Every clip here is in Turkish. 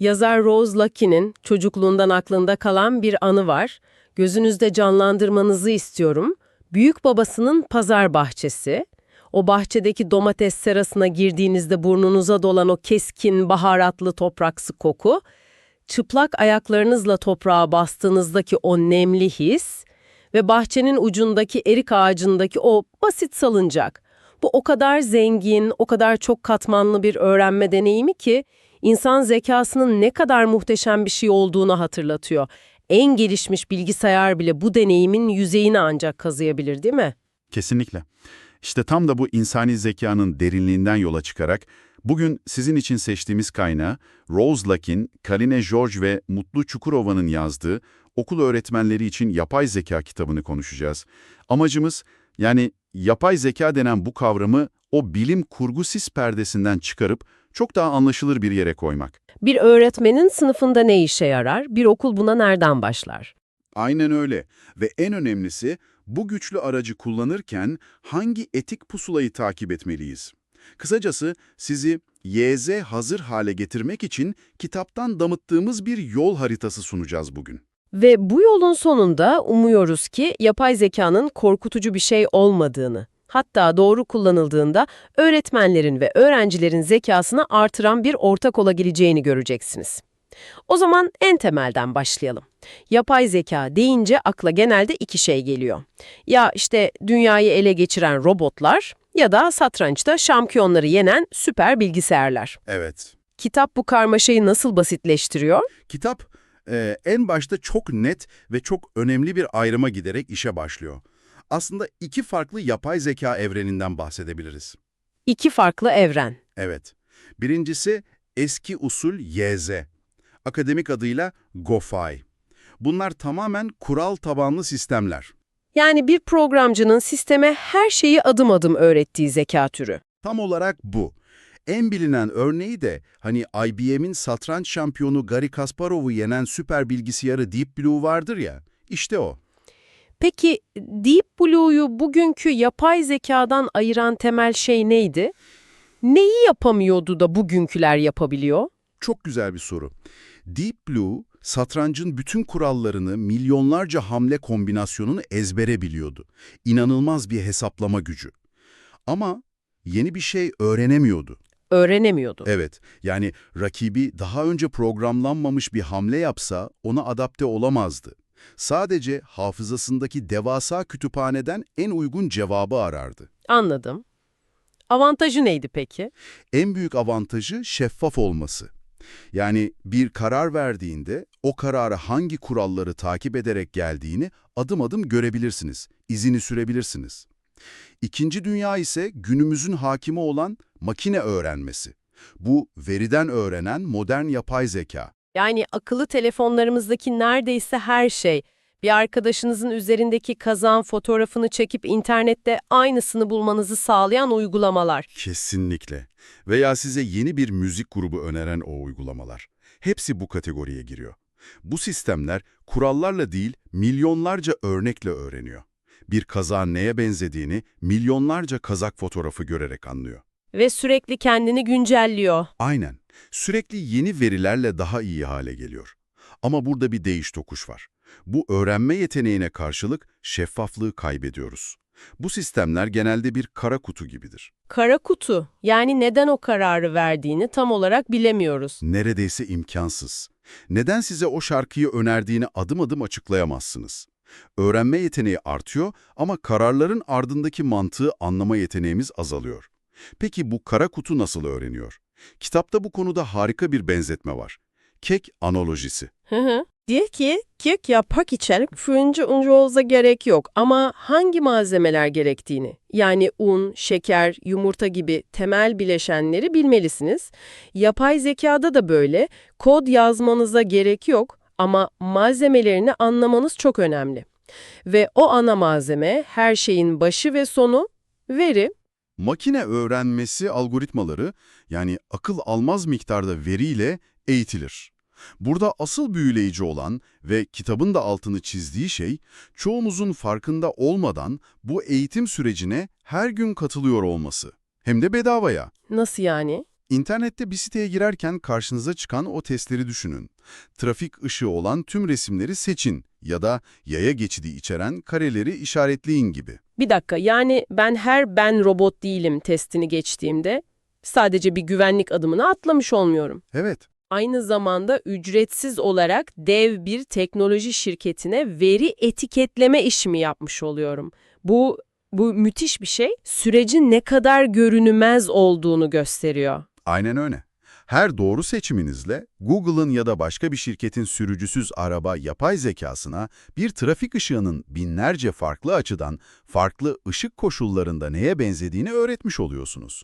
Yazar Rose Lucky'nin çocukluğundan aklında kalan bir anı var. Gözünüzde canlandırmanızı istiyorum. Büyük babasının pazar bahçesi. O bahçedeki domates serasına girdiğinizde burnunuza dolan o keskin, baharatlı topraksı koku, çıplak ayaklarınızla toprağa bastığınızdaki o nemli his ve bahçenin ucundaki erik ağacındaki o basit salıncak. Bu o kadar zengin, o kadar çok katmanlı bir öğrenme deneyimi ki insan zekasının ne kadar muhteşem bir şey olduğunu hatırlatıyor. En gelişmiş bilgisayar bile bu deneyimin yüzeyini ancak kazıyabilir değil mi? Kesinlikle. İşte tam da bu insani zekanın derinliğinden yola çıkarak bugün sizin için seçtiğimiz kaynağı Rose Lucky'in, Karine George ve Mutlu Çukurova'nın yazdığı okul öğretmenleri için yapay zeka kitabını konuşacağız. Amacımız yani yapay zeka denen bu kavramı o bilim kurgu sis perdesinden çıkarıp çok daha anlaşılır bir yere koymak. Bir öğretmenin sınıfında ne işe yarar? Bir okul buna nereden başlar? Aynen öyle ve en önemlisi bu güçlü aracı kullanırken hangi etik pusulayı takip etmeliyiz? Kısacası sizi YZ hazır hale getirmek için kitaptan damıttığımız bir yol haritası sunacağız bugün. Ve bu yolun sonunda umuyoruz ki yapay zekanın korkutucu bir şey olmadığını, hatta doğru kullanıldığında öğretmenlerin ve öğrencilerin zekasını artıran bir ortak olabileceğini göreceksiniz. O zaman en temelden başlayalım. Yapay zeka deyince akla genelde iki şey geliyor. Ya işte dünyayı ele geçiren robotlar ya da satrançta şampiyonları yenen süper bilgisayarlar. Evet. Kitap bu karmaşayı nasıl basitleştiriyor? Kitap e, en başta çok net ve çok önemli bir ayrıma giderek işe başlıyor. Aslında iki farklı yapay zeka evreninden bahsedebiliriz. İki farklı evren. Evet. Birincisi eski usul YZ. Akademik adıyla GoFi. Bunlar tamamen kural tabanlı sistemler. Yani bir programcının sisteme her şeyi adım adım öğrettiği zeka türü. Tam olarak bu. En bilinen örneği de hani IBM'in satranç şampiyonu Garry Kasparov'u yenen süper bilgisayarı Deep Blue vardır ya, işte o. Peki Deep Blue'yu bugünkü yapay zekadan ayıran temel şey neydi? Neyi yapamıyordu da bugünküler yapabiliyor? Çok güzel bir soru. Deep Blue, satrancın bütün kurallarını, milyonlarca hamle kombinasyonunu ezbere biliyordu. İnanılmaz bir hesaplama gücü. Ama yeni bir şey öğrenemiyordu. Öğrenemiyordu. Evet, yani rakibi daha önce programlanmamış bir hamle yapsa ona adapte olamazdı. Sadece hafızasındaki devasa kütüphaneden en uygun cevabı arardı. Anladım. Avantajı neydi peki? En büyük avantajı şeffaf olması. Yani bir karar verdiğinde o karara hangi kuralları takip ederek geldiğini adım adım görebilirsiniz, izini sürebilirsiniz. İkinci dünya ise günümüzün hakimi olan makine öğrenmesi. Bu veriden öğrenen modern yapay zeka. Yani akıllı telefonlarımızdaki neredeyse her şey, bir arkadaşınızın üzerindeki kazan fotoğrafını çekip internette aynısını bulmanızı sağlayan uygulamalar. Kesinlikle. Veya size yeni bir müzik grubu öneren o uygulamalar. Hepsi bu kategoriye giriyor. Bu sistemler kurallarla değil milyonlarca örnekle öğreniyor. Bir kazağın neye benzediğini milyonlarca kazak fotoğrafı görerek anlıyor. Ve sürekli kendini güncelliyor. Aynen. Sürekli yeni verilerle daha iyi hale geliyor. Ama burada bir değiş tokuş var. Bu öğrenme yeteneğine karşılık şeffaflığı kaybediyoruz. Bu sistemler genelde bir kara kutu gibidir. Kara kutu, yani neden o kararı verdiğini tam olarak bilemiyoruz. Neredeyse imkansız. Neden size o şarkıyı önerdiğini adım adım açıklayamazsınız. Öğrenme yeteneği artıyor ama kararların ardındaki mantığı anlama yeteneğimiz azalıyor. Peki bu kara kutu nasıl öğreniyor? Kitapta bu konuda harika bir benzetme var. Kek analojisi. Hı hı. Diyor ki, kek yapmak için fırıncı uncuğuza gerek yok ama hangi malzemeler gerektiğini, yani un, şeker, yumurta gibi temel bileşenleri bilmelisiniz. Yapay zekada da böyle, kod yazmanıza gerek yok ama malzemelerini anlamanız çok önemli. Ve o ana malzeme, her şeyin başı ve sonu, veri. Makine öğrenmesi algoritmaları yani akıl almaz miktarda veriyle eğitilir. Burada asıl büyüleyici olan ve kitabın da altını çizdiği şey, çoğumuzun farkında olmadan bu eğitim sürecine her gün katılıyor olması. Hem de bedavaya. Nasıl yani? İnternette bir siteye girerken karşınıza çıkan o testleri düşünün. Trafik ışığı olan tüm resimleri seçin ya da yaya geçidi içeren kareleri işaretleyin gibi. Bir dakika yani ben her ben robot değilim testini geçtiğimde sadece bir güvenlik adımını atlamış olmuyorum. Evet, Aynı zamanda ücretsiz olarak dev bir teknoloji şirketine veri etiketleme işimi yapmış oluyorum. Bu bu müthiş bir şey. Sürecin ne kadar görünmez olduğunu gösteriyor. Aynen öyle. Her doğru seçiminizle Google'ın ya da başka bir şirketin sürücüsüz araba yapay zekasına bir trafik ışığının binlerce farklı açıdan, farklı ışık koşullarında neye benzediğini öğretmiş oluyorsunuz.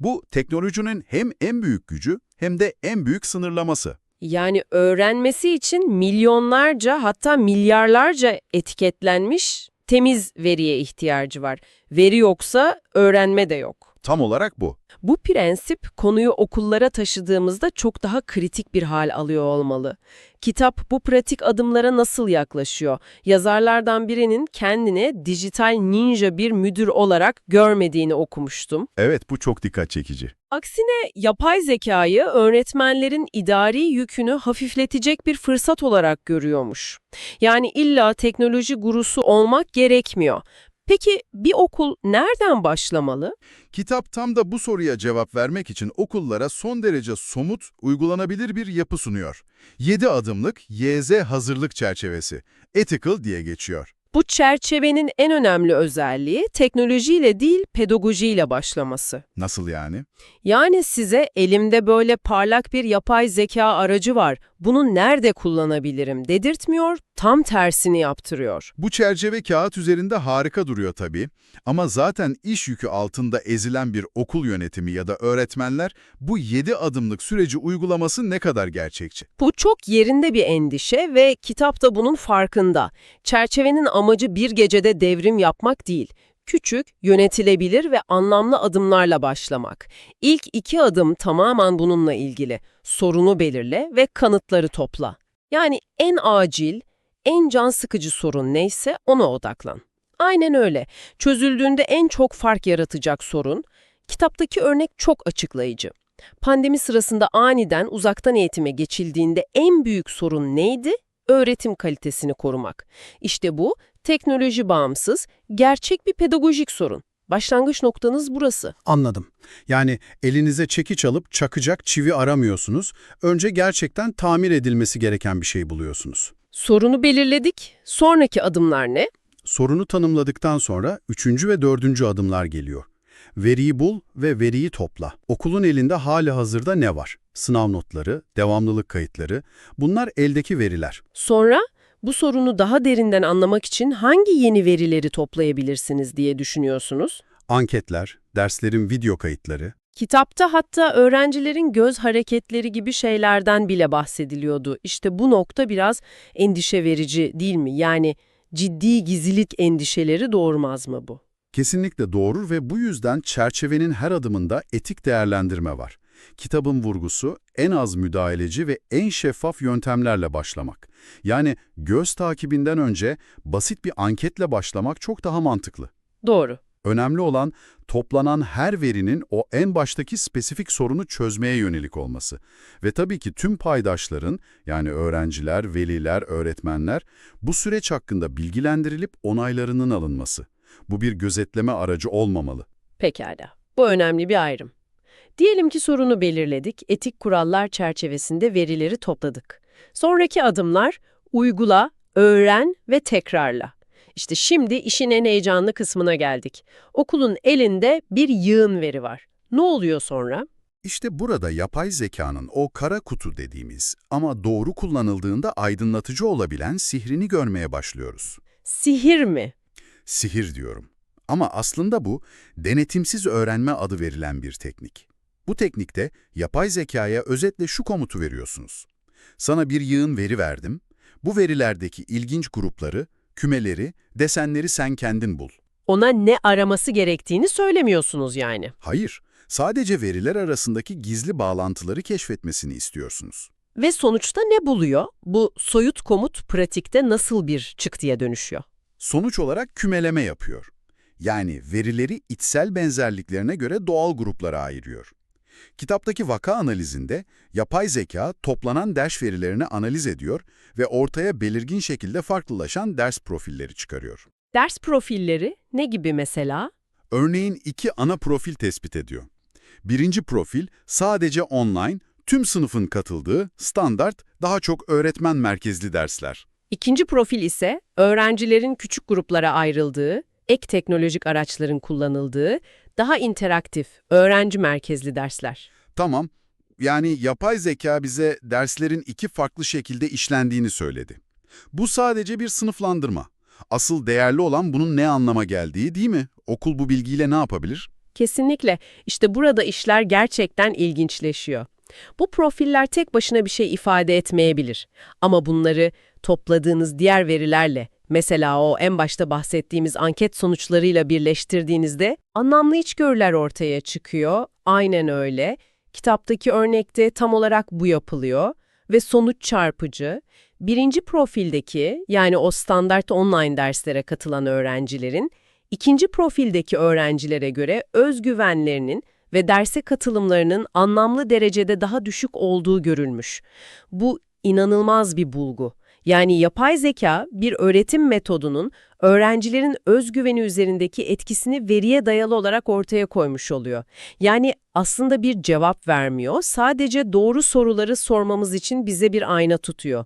Bu teknolojinin hem en büyük gücü hem de en büyük sınırlaması. Yani öğrenmesi için milyonlarca hatta milyarlarca etiketlenmiş temiz veriye ihtiyacı var. Veri yoksa öğrenme de yok. Tam olarak bu. Bu prensip konuyu okullara taşıdığımızda çok daha kritik bir hal alıyor olmalı. Kitap bu pratik adımlara nasıl yaklaşıyor? Yazarlardan birinin kendine dijital ninja bir müdür olarak görmediğini okumuştum. Evet, bu çok dikkat çekici. Aksine yapay zekayı öğretmenlerin idari yükünü hafifletecek bir fırsat olarak görüyormuş. Yani illa teknoloji gurusu olmak gerekmiyor. Peki bir okul nereden başlamalı? Kitap tam da bu soruya cevap vermek için okullara son derece somut, uygulanabilir bir yapı sunuyor. 7 adımlık YZ hazırlık çerçevesi, Ethical diye geçiyor. Bu çerçevenin en önemli özelliği teknolojiyle değil pedagojiyle başlaması. Nasıl yani? Yani size elimde böyle parlak bir yapay zeka aracı var, bunu nerede kullanabilirim dedirtmiyor, tam tersini yaptırıyor. Bu çerçeve kağıt üzerinde harika duruyor tabii. Ama zaten iş yükü altında ezilen bir okul yönetimi ya da öğretmenler bu 7 adımlık süreci uygulaması ne kadar gerçekçi? Bu çok yerinde bir endişe ve kitap da bunun farkında. Çerçevenin amacı bir gecede devrim yapmak değil. Küçük, yönetilebilir ve anlamlı adımlarla başlamak. İlk iki adım tamamen bununla ilgili. Sorunu belirle ve kanıtları topla. Yani en acil, en can sıkıcı sorun neyse ona odaklan. Aynen öyle. Çözüldüğünde en çok fark yaratacak sorun. Kitaptaki örnek çok açıklayıcı. Pandemi sırasında aniden uzaktan eğitime geçildiğinde en büyük sorun neydi? Öğretim kalitesini korumak. İşte bu teknoloji bağımsız, gerçek bir pedagojik sorun. Başlangıç noktanız burası. Anladım. Yani elinize çekiç alıp çakacak çivi aramıyorsunuz. Önce gerçekten tamir edilmesi gereken bir şey buluyorsunuz. Sorunu belirledik. Sonraki adımlar ne? Sorunu tanımladıktan sonra üçüncü ve dördüncü adımlar geliyor. Veriyi bul ve veriyi topla. Okulun elinde hali hazırda ne var? Sınav notları, devamlılık kayıtları, bunlar eldeki veriler. Sonra bu sorunu daha derinden anlamak için hangi yeni verileri toplayabilirsiniz diye düşünüyorsunuz? Anketler, derslerin video kayıtları, Kitapta hatta öğrencilerin göz hareketleri gibi şeylerden bile bahsediliyordu. İşte bu nokta biraz endişe verici değil mi? Yani ciddi gizlilik endişeleri doğurmaz mı bu? Kesinlikle doğru ve bu yüzden çerçevenin her adımında etik değerlendirme var. Kitabın vurgusu en az müdahaleci ve en şeffaf yöntemlerle başlamak. Yani göz takibinden önce basit bir anketle başlamak çok daha mantıklı. Doğru. Önemli olan toplanan her verinin o en baştaki spesifik sorunu çözmeye yönelik olması. Ve tabii ki tüm paydaşların yani öğrenciler, veliler, öğretmenler bu süreç hakkında bilgilendirilip onaylarının alınması. Bu bir gözetleme aracı olmamalı. Pekala. Bu önemli bir ayrım. Diyelim ki sorunu belirledik, etik kurallar çerçevesinde verileri topladık. Sonraki adımlar uygula, öğren ve tekrarla. İşte şimdi işin en heyecanlı kısmına geldik. Okulun elinde bir yığın veri var. Ne oluyor sonra? İşte burada yapay zekanın o kara kutu dediğimiz ama doğru kullanıldığında aydınlatıcı olabilen sihrini görmeye başlıyoruz. Sihir mi? Sihir diyorum. Ama aslında bu denetimsiz öğrenme adı verilen bir teknik. Bu teknikte yapay zekaya özetle şu komutu veriyorsunuz. Sana bir yığın veri verdim. Bu verilerdeki ilginç grupları, kümeleri, desenleri sen kendin bul. Ona ne araması gerektiğini söylemiyorsunuz yani. Hayır, sadece veriler arasındaki gizli bağlantıları keşfetmesini istiyorsunuz. Ve sonuçta ne buluyor? Bu soyut komut pratikte nasıl bir çıktıya dönüşüyor? Sonuç olarak kümeleme yapıyor. Yani verileri içsel benzerliklerine göre doğal gruplara ayırıyor. Kitaptaki vaka analizinde yapay zeka toplanan ders verilerini analiz ediyor ve ortaya belirgin şekilde farklılaşan ders profilleri çıkarıyor. Ders profilleri ne gibi mesela? Örneğin iki ana profil tespit ediyor. Birinci profil sadece online, tüm sınıfın katıldığı, standart, daha çok öğretmen merkezli dersler. İkinci profil ise öğrencilerin küçük gruplara ayrıldığı, ek teknolojik araçların kullanıldığı, daha interaktif, öğrenci merkezli dersler. Tamam, yani yapay zeka bize derslerin iki farklı şekilde işlendiğini söyledi. Bu sadece bir sınıflandırma. Asıl değerli olan bunun ne anlama geldiği değil mi? Okul bu bilgiyle ne yapabilir? Kesinlikle. İşte burada işler gerçekten ilginçleşiyor. Bu profiller tek başına bir şey ifade etmeyebilir. Ama bunları topladığınız diğer verilerle, mesela o en başta bahsettiğimiz anket sonuçlarıyla birleştirdiğinizde anlamlı içgörüler ortaya çıkıyor. Aynen öyle. Kitaptaki örnekte tam olarak bu yapılıyor ve sonuç çarpıcı. Birinci profildeki yani o standart online derslere katılan öğrencilerin İkinci profildeki öğrencilere göre özgüvenlerinin ve derse katılımlarının anlamlı derecede daha düşük olduğu görülmüş. Bu inanılmaz bir bulgu. Yani yapay zeka bir öğretim metodunun öğrencilerin özgüveni üzerindeki etkisini veriye dayalı olarak ortaya koymuş oluyor. Yani aslında bir cevap vermiyor, sadece doğru soruları sormamız için bize bir ayna tutuyor.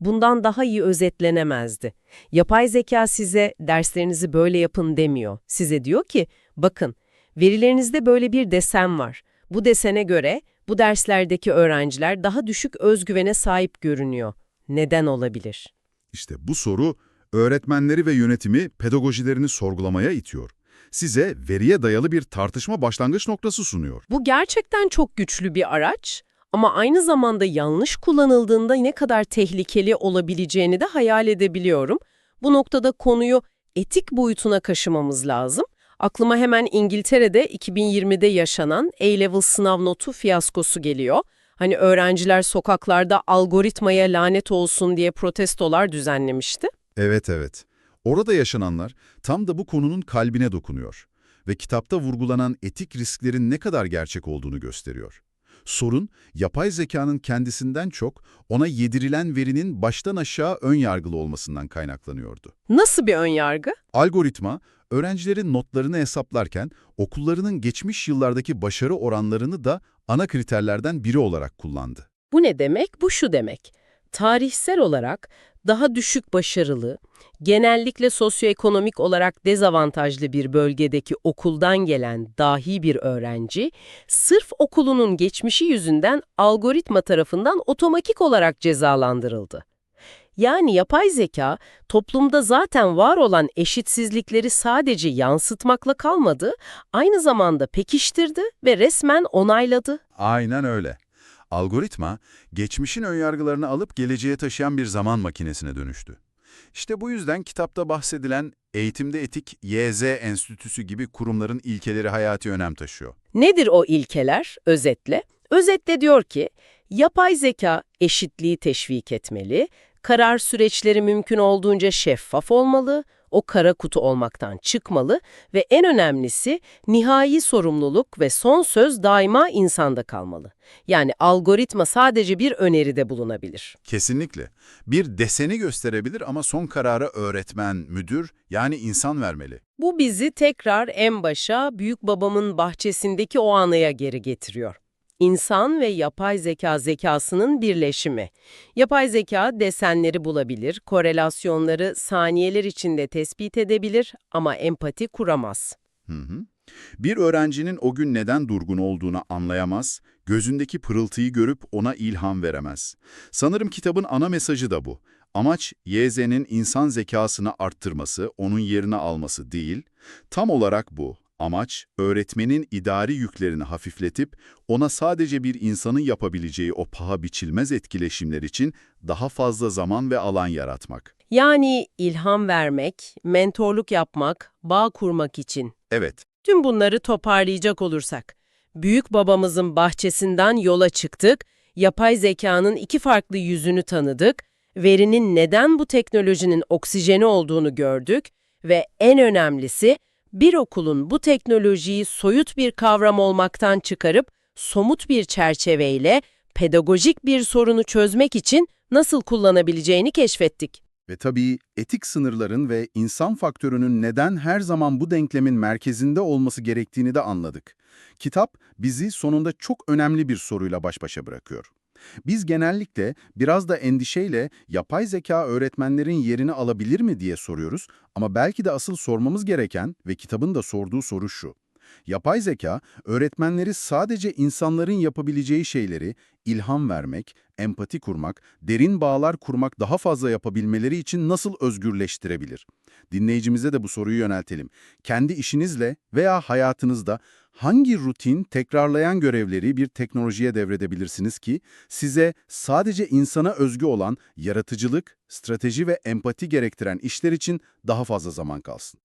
Bundan daha iyi özetlenemezdi. Yapay zeka size derslerinizi böyle yapın demiyor. Size diyor ki, bakın verilerinizde böyle bir desen var. Bu desene göre bu derslerdeki öğrenciler daha düşük özgüvene sahip görünüyor. Neden olabilir? İşte bu soru öğretmenleri ve yönetimi pedagojilerini sorgulamaya itiyor. Size veriye dayalı bir tartışma başlangıç noktası sunuyor. Bu gerçekten çok güçlü bir araç ama aynı zamanda yanlış kullanıldığında ne kadar tehlikeli olabileceğini de hayal edebiliyorum. Bu noktada konuyu etik boyutuna kaşımamız lazım. Aklıma hemen İngiltere'de 2020'de yaşanan A-Level sınav notu fiyaskosu geliyor. Hani öğrenciler sokaklarda algoritmaya lanet olsun diye protestolar düzenlemişti. Evet evet. Orada yaşananlar tam da bu konunun kalbine dokunuyor ve kitapta vurgulanan etik risklerin ne kadar gerçek olduğunu gösteriyor. Sorun, yapay zekanın kendisinden çok ona yedirilen verinin baştan aşağı ön yargılı olmasından kaynaklanıyordu. Nasıl bir önyargı? Algoritma, öğrencilerin notlarını hesaplarken okullarının geçmiş yıllardaki başarı oranlarını da ana kriterlerden biri olarak kullandı. Bu ne demek? Bu şu demek. Tarihsel olarak daha düşük başarılı, genellikle sosyoekonomik olarak dezavantajlı bir bölgedeki okuldan gelen dahi bir öğrenci, sırf okulunun geçmişi yüzünden algoritma tarafından otomatik olarak cezalandırıldı. Yani yapay zeka, toplumda zaten var olan eşitsizlikleri sadece yansıtmakla kalmadı, aynı zamanda pekiştirdi ve resmen onayladı. Aynen öyle. Algoritma, geçmişin önyargılarını alıp geleceğe taşıyan bir zaman makinesine dönüştü. İşte bu yüzden kitapta bahsedilen Eğitimde Etik YZ Enstitüsü gibi kurumların ilkeleri hayati önem taşıyor. Nedir o ilkeler? Özetle. Özetle diyor ki, yapay zeka eşitliği teşvik etmeli, karar süreçleri mümkün olduğunca şeffaf olmalı, o kara kutu olmaktan çıkmalı ve en önemlisi nihai sorumluluk ve son söz daima insanda kalmalı. Yani algoritma sadece bir öneride bulunabilir. Kesinlikle. Bir deseni gösterebilir ama son kararı öğretmen, müdür yani insan vermeli. Bu bizi tekrar en başa büyük babamın bahçesindeki o anaya geri getiriyor. İnsan ve yapay zeka zekasının birleşimi. Yapay zeka desenleri bulabilir, korelasyonları saniyeler içinde tespit edebilir ama empati kuramaz. Hı hı. Bir öğrencinin o gün neden durgun olduğunu anlayamaz, gözündeki pırıltıyı görüp ona ilham veremez. Sanırım kitabın ana mesajı da bu. Amaç YZ'nin insan zekasını arttırması, onun yerini alması değil. Tam olarak bu. Amaç, öğretmenin idari yüklerini hafifletip, ona sadece bir insanın yapabileceği o paha biçilmez etkileşimler için daha fazla zaman ve alan yaratmak. Yani ilham vermek, mentorluk yapmak, bağ kurmak için. Evet, Tüm bunları toparlayacak olursak, büyük babamızın bahçesinden yola çıktık, yapay zekanın iki farklı yüzünü tanıdık, verinin neden bu teknolojinin oksijeni olduğunu gördük ve en önemlisi bir okulun bu teknolojiyi soyut bir kavram olmaktan çıkarıp somut bir çerçeveyle pedagojik bir sorunu çözmek için nasıl kullanabileceğini keşfettik. Ve tabii etik sınırların ve insan faktörünün neden her zaman bu denklemin merkezinde olması gerektiğini de anladık. Kitap bizi sonunda çok önemli bir soruyla baş başa bırakıyor. Biz genellikle biraz da endişeyle yapay zeka öğretmenlerin yerini alabilir mi diye soruyoruz ama belki de asıl sormamız gereken ve kitabın da sorduğu soru şu. Yapay zeka, öğretmenleri sadece insanların yapabileceği şeyleri ilham vermek, empati kurmak, derin bağlar kurmak daha fazla yapabilmeleri için nasıl özgürleştirebilir? Dinleyicimize de bu soruyu yöneltelim. Kendi işinizle veya hayatınızda hangi rutin, tekrarlayan görevleri bir teknolojiye devredebilirsiniz ki size sadece insana özgü olan yaratıcılık, strateji ve empati gerektiren işler için daha fazla zaman kalsın?